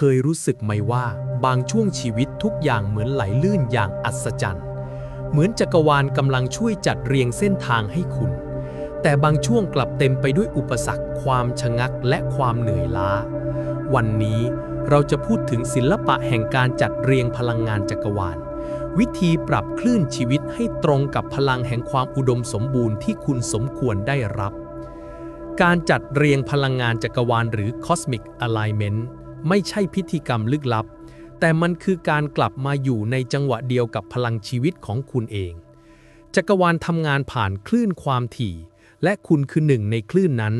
คยรู้สึกไหมว่าบางช่วงชีวิตทุกอย่างเหมือนไหลลื่นอย่างอัศจรรย์ เหมือนจักรวาลกำลังช่วยจัดเรียงเส้นทางให้คุณ แต่บางช่วงกลับเต็มไปด้วยอุปสรรค ความชะงักและความเหนื่อยล้า วันนี้เราจะพูดถึงศิลปะแห่งการจัดเรียงพลังงานจักรวาล วิธีปรับคลื่นชีวิตให้ตรงกับพลังแห่งความอุดมสมบูรณ์ที่คุณสมควรได้รับ การจัดเรียงพลังงานจักรวาลหรือ Cosmic Alignment ไม่ใช่พิธีกรรมลึกลับ แต่มันคือการกลับมาอยู่ในจังหวะเดียวกับพลังชีวิตของคุณเอง จักรวาลทำงานผ่านคลื่นความถี่ และคุณคือหนึ่งในคลื่นนั้น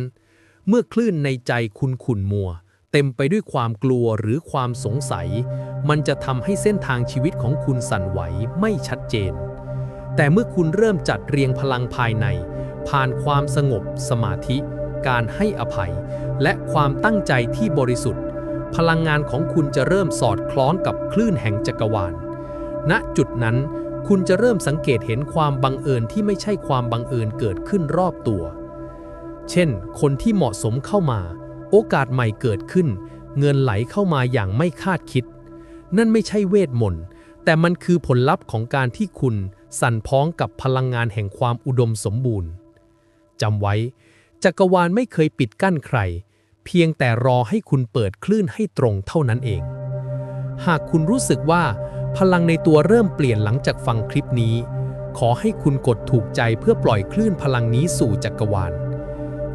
เมื่อคลื่นในใจคุณขุ่นมัว เต็มไปด้วยความกลัวหรือความสงสัย มันจะทำให้เส้นทางชีวิตของคุณสั่นไหวไม่ชัดเจน แต่เมื่อคุณเริ่มจัดเรียงพลังภายใน ผ่านความสงบสมาธิการให้อภัย และความตั้งใจที่บริสุทธิ์ พลังงานของคุณจะเริ่มสอดคล้องกับคลื่นแห่งจักรวาล ณ จุดนั้นคุณจะเริ่มสังเกตเห็นความบังเอิญที่ไม่ใช่ความบังเอิญเกิดขึ้นรอบตัว เช่น คนที่เหมาะสมเข้ามา โอกาสใหม่เกิดขึ้น เงินไหลเข้ามาอย่างไม่คาดคิด นั่นไม่ใช่เวทมนต์ แต่มันคือผลลัพธ์ของการที่คุณสั่นพ้องกับพลังงานแห่งความอุดมสมบูรณ์ จำไว้ จักรวาลไม่เคยปิดกั้นใคร เพียงแต่รอให้คุณเปิดคลื่นให้ตรงเท่านั้นเอง หากคุณรู้สึกว่าพลังในตัวเริ่มเปลี่ยนหลังจากฟังคลิปนี้ ขอให้คุณกดถูกใจเพื่อปล่อยคลื่นพลังนี้สู่จักรวาล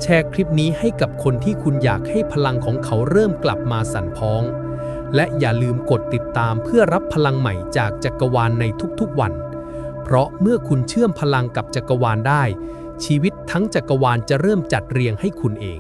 แชร์คลิปนี้ให้กับคนที่คุณอยากให้พลังของเขาเริ่มกลับมาสั่นพ้อง และอย่าลืมกดติดตามเพื่อรับพลังใหม่จากจักรวาลในทุกๆวัน เพราะเมื่อคุณเชื่อมพลังกับจักรวาลได้ ชีวิตทั้งจักรวาลจะเริ่มจัดเรียงให้คุณเอง